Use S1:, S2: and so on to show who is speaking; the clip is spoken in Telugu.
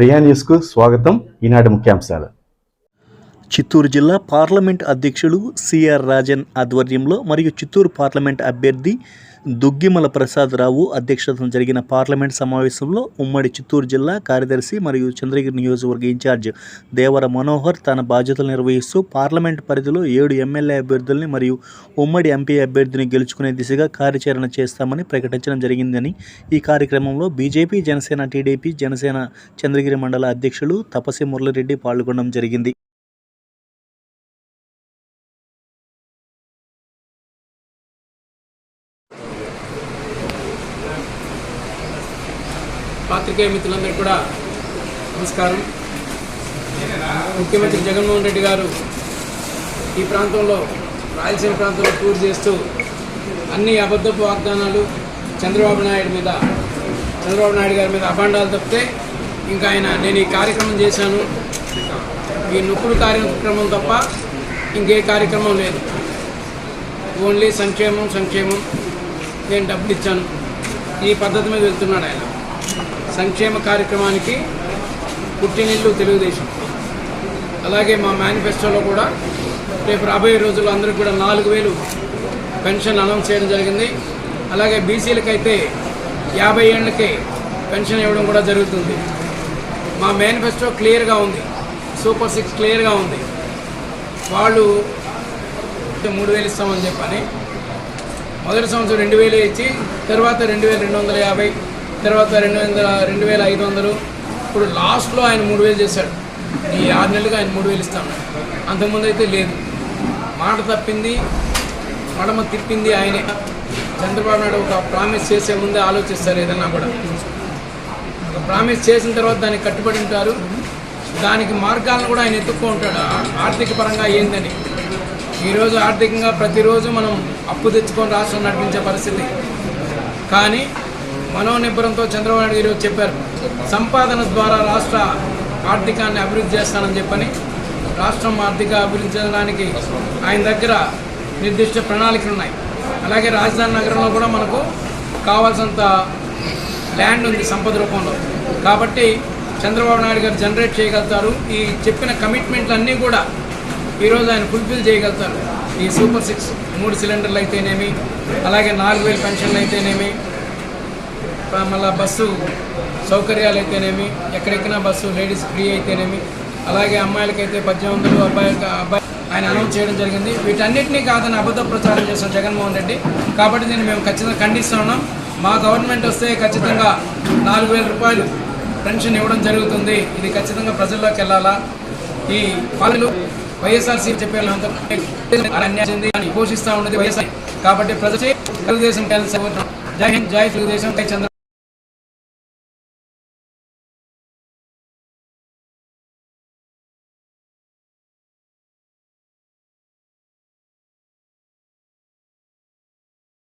S1: ప్రియా న్యూస్కు స్వాగతం. ఈనాటి ముఖ్యాంశాలు.
S2: చిత్తూరు జిల్లా పార్లమెంట్ అధ్యక్షులు సిఆర్ రాజన్ ఆధ్వర్యంలో మరియు చిత్తూరు పార్లమెంట్ అభ్యర్థి దుగ్గిమల ప్రసాద్ రావు అధ్యక్షతన జరిగిన పార్లమెంట్ సమావేశంలో ఉమ్మడి చిత్తూరు జిల్లా కార్యదర్శి మరియు చంద్రగిరి నియోజకవర్గ ఇన్ఛార్జ్ దేవర మనోహర్ తన బాధ్యతలు నిర్వహిస్తూ పార్లమెంట్ పరిధిలో ఏడు ఎమ్మెల్యే అభ్యర్థుల్ని మరియు ఉమ్మడి ఎంపీ అభ్యర్థిని గెలుచుకునే దిశగా కార్యాచరణ చేస్తామని ప్రకటించడం జరిగిందని ఈ కార్యక్రమంలో బీజేపీ జనసేన టీడీపీ జనసేన చంద్రగిరి మండల అధ్యక్షులు తపసి మురళిరెడ్డి పాల్గొనడం జరిగింది.
S3: పాత్రికేయ మిత్రులందరికీ కూడా నమస్కారం. ముఖ్యమంత్రి జగన్మోహన్ రెడ్డి గారు ఈ ప్రాంతంలో రాయలసీమ ప్రాంతంలో టూర్ చేస్తూ అన్ని అబద్ధపు వాగ్దానాలు చంద్రబాబు నాయుడు మీద చంద్రబాబు నాయుడు గారి మీద అభాండాలు తప్పితే ఇంకా ఆయన నేను ఈ కార్యక్రమం చేశాను. ఈ నొప్పుడు కార్యక్రమం తప్ప ఇంకే కార్యక్రమం లేదు. ఓన్లీ సంక్షేమం సంక్షేమం. నేను డబ్బులు ఇచ్చాను. ఈ పద్ధతి మీద వెళ్తున్నాడు ఆయన. సంక్షేమ కార్యక్రమానికి పుట్టినిల్లు తెలుగుదేశం. అలాగే మా మేనిఫెస్టోలో కూడా రేపు రాబోయే రోజుల్లో అందరికి కూడా నాలుగు వేలు పెన్షన్ అనౌన్స్ చేయడం జరిగింది. అలాగే బీసీలకైతే యాభై ఏళ్ళకే పెన్షన్ ఇవ్వడం కూడా జరుగుతుంది. మా మేనిఫెస్టో క్లియర్గా ఉంది. సూపర్ సిక్స్ క్లియర్గా ఉంది. వాళ్ళు మూడు వేలు ఇస్తామని చెప్పని. మొదటి సంవత్సరం రెండు వేలు ఇచ్చి తర్వాత రెండు వేల రెండు వందల యాభై తర్వాత రెండు వందల రెండు వేల ఐదు వందలు. ఇప్పుడు లాస్ట్లో ఆయన మూడు వేలు చేశాడు. ఈ ఆరు నెలలుగా ఆయన మూడు వేలు ఇస్తాను. అంతకుముందు అయితే లేదు. మాట తప్పింది మడమ తిప్పింది ఆయనే. చంద్రబాబు నాయుడు ఒక ప్రామిస్ చేసే ముందే ఆలోచిస్తారు ఏదన్నా కూడా. ఒక ప్రామిస్ చేసిన తర్వాత దానికి కట్టుబడి ఉంటారు. దానికి మార్గాలను కూడా ఆయన ఎత్తుక్కో ఉంటాడు. ఆర్థిక పరంగా ఏందని. ఈరోజు ఆర్థికంగా ప్రతిరోజు మనం అప్పు తెచ్చుకొని రాష్ట్రం నడిపించే పరిస్థితి. కానీ మనోనిబ్బరంతో చంద్రబాబు నాయుడు ఈరోజు చెప్పారు. సంపాదన ద్వారా రాష్ట్ర ఆర్థికాన్ని అభివృద్ధి చేస్తానని చెప్పని రాష్ట్రం ఆర్థిక అభివృద్ధి చేయడానికి ఆయన దగ్గర నిర్దిష్ట ప్రణాళికలు ఉన్నాయి. అలాగే రాజధాని నగరంలో కూడా మనకు కావాల్సినంత ల్యాండ్ ఉంది సంపద రూపంలో. కాబట్టి చంద్రబాబు నాయుడు గారు జనరేట్ చేయగలుగుతారు. ఈ చెప్పిన కమిట్మెంట్లన్నీ కూడా ఈరోజు ఆయన ఫుల్ఫిల్ చేయగలుగుతారు. ఈ సూపర్ సిక్స్ మూడు సిలిండర్లు అయితేనేమి అలాగే నాలుగు వేలు పెన్షన్లు అయితేనేమి మళ్ళీ బస్సు సౌకర్యాలు అయితేనేమి ఎక్కడెక్కినా బస్సు లేడీస్ ఫ్రీ అయితేనేమి అలాగే అమ్మాయిలకైతే పద్దెనిమిది వందలు అబ్బాయి ఆయన అనౌన్స్ చేయడం జరిగింది. వీటన్నిటినీ కాదని అబద్ధ ప్రచారం చేసిన జగన్మోహన్ రెడ్డి. కాబట్టి దీన్ని మేము ఖచ్చితంగా ఖండిస్తున్నాం మా గవర్నమెంట్ వస్తే ఖచ్చితంగా నాలుగు వేల రూపాయలు పెన్షన్ ఇవ్వడం జరుగుతుంది. ఇది ఖచ్చితంగా ప్రజల్లోకి వెళ్ళాలా? ఈ పాలనలు వైఎస్ఆర్సీ చెప్పేది అని పోషిస్తూ ఉన్నది వైఎస్ఆర్. కాబట్టి ప్రజలు తెలుగుదేశం కలిసి జై హింద్ జై తెలుగుదేశం జై చంద్ర